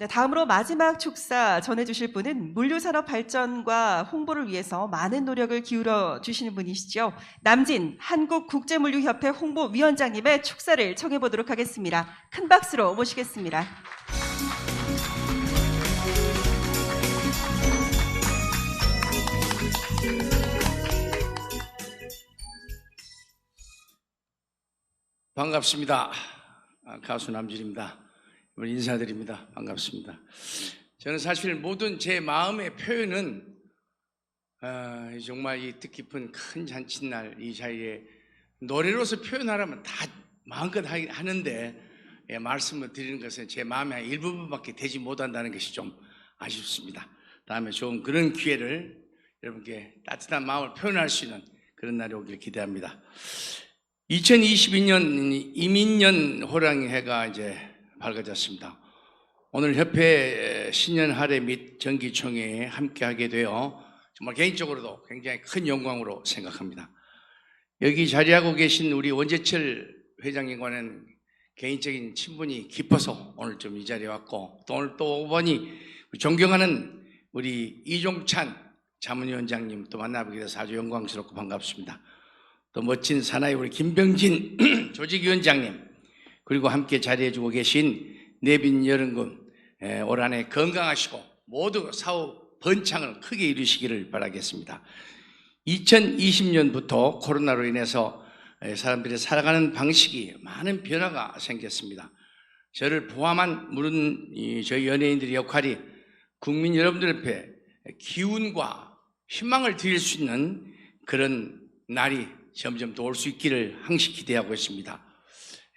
네, 다음으로 마지막 축사 전해주실 분은 물류산업 발전과 홍보를 위해서 많은 노력을 기울여 주시는 분이시죠. 남진 한국국제물류협회 홍보위원장님의 축사를 청해보도록 하겠습니다. 큰 박수로 모시겠습니다. 반갑습니다. 아, 가수 남진입니다. 인사드립니다. 반갑습니다. 저는 사실 모든 제 마음의 표현은 아, 정말 이 뜻깊은 큰 잔칫날 이 자리에 노래로서 표현하라면 다 마음껏 하- 하는데 예, 말씀을 드리는 것은 제 마음의 일부분밖에 되지 못한다는 것이 좀 아쉽습니다. 다음에 좋은 그런 기회를 여러분께 따뜻한 마음을 표현할 수 있는 그런 날이 오길 기대합니다. 2022년 이민년 호랑이 해가 이제 밝아졌습니다. 오늘 협회 신년 할애 및 정기총회에 함께하게 되어 정말 개인적으로도 굉장히 큰 영광으로 생각합니다. 여기 자리하고 계신 우리 원재철 회장님과는 개인적인 친분이 깊어서 오늘 좀 이 자리에 왔고 또 오늘 또 오번이 존경하는 우리 이종찬 자문위원장님 또 만나보게 돼서 아주 영광스럽고 반갑습니다. 또 멋진 사나이 우리 김병진 조직위원장님 그리고 함께 자리해주고 계신 내빈 에, 올 한 해 건강하시고 모두 사후 번창을 크게 이루시기를 바라겠습니다. 2020년부터 코로나로 인해서 에, 사람들이 살아가는 방식이 많은 변화가 생겼습니다. 저를 포함한 이 저희 연예인들의 역할이 국민 여러분들 앞에 기운과 희망을 드릴 수 있는 그런 날이 점점 더 올 수 있기를 항시 기대하고 있습니다.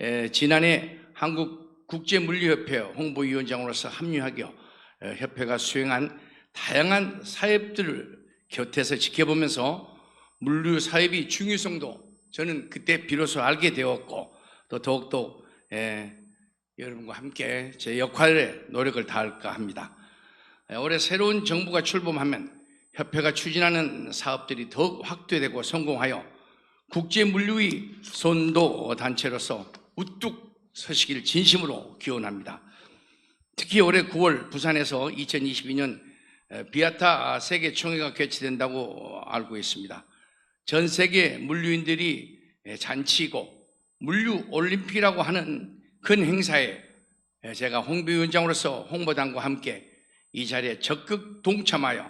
에, 지난해 한국 국제물류협회 홍보위원장으로서 합류하기 에, 협회가 수행한 다양한 사업들을 곁에서 지켜보면서 물류 사업의 중요성도 저는 그때 비로소 알게 되었고 또 더욱더 에, 여러분과 함께 제 역할에 노력을 다할까 합니다. 에, 올해 새로운 정부가 출범하면 협회가 추진하는 사업들이 더욱 확대되고 성공하여 국제 물류의 선도 단체로서 우뚝 서시기를 진심으로 기원합니다. 특히 올해 9월 부산에서 2022년 비아타 세계 총회가 개최된다고 알고 있습니다. 전 세계 물류인들이 잔치고 물류 올림픽이라고 하는 큰 행사에 제가 홍보위원장으로서 홍보단과 함께 이 자리에 적극 동참하여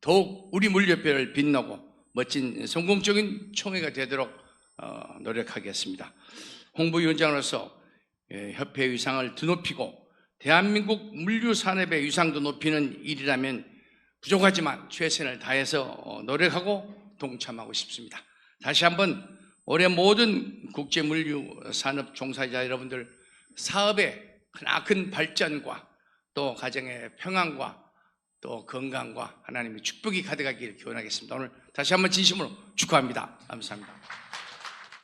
더욱 우리 물류협회를 빛나고 멋진 성공적인 총회가 되도록 어, 노력하겠습니다. 홍보위원장으로서 예, 협회 위상을 드높이고 대한민국 물류 산업의 위상도 높이는 일이라면 부족하지만 최선을 다해서 어, 노력하고 동참하고 싶습니다. 다시 한번 올해 모든 국제 물류 산업 종사자 여러분들 사업의 크나큰 발전과 또 가정의 평안과 또 건강과 하나님의 축복이 가득하기를 기원하겠습니다. 오늘 다시 한번 진심으로 축하합니다. 감사합니다.